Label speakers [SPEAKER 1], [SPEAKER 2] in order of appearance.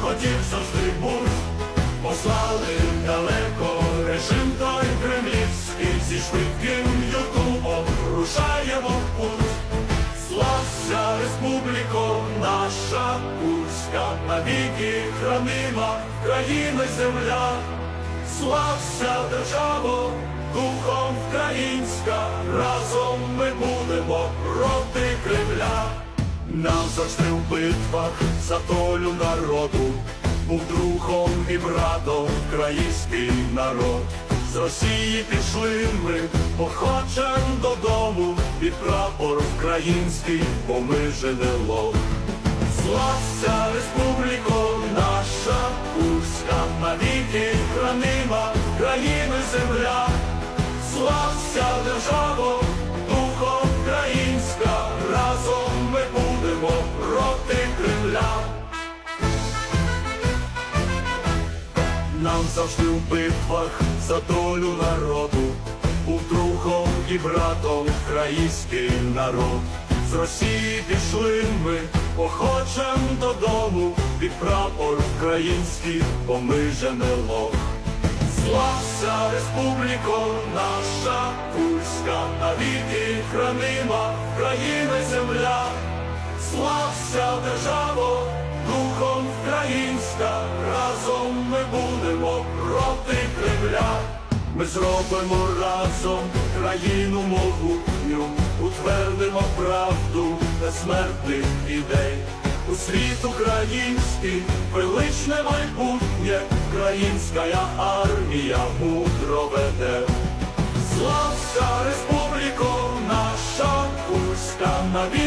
[SPEAKER 1] хотів завжди був, послали далеко режим той кремлівський, зі швидким ютубом рушаємо в путь. Слався республіко, наша курська, навіки хранима країни земля, слався державо, духом українська, разом ми. Нам завжди в битвах за долю народу, був другом і братом український народ. З Росії пішли ми, походжем додому, і прапор український, бо ми женело. Слався республіко наша, Курська навіки хранима, Нам завжди в битвах за долю народу, був другом і братом український народ. З Росії пішли ми, походжем додому, під прапор український, бо ми женело. Слався республіко наша, Курська навіки хранима, країна земля, слався державо, Ми зробимо разом країну могутню, утвердимо правду безсмертних ідей. У світ український величне майбутнє, Українська армія мудро веде. Слався республіко, наша курська навіть.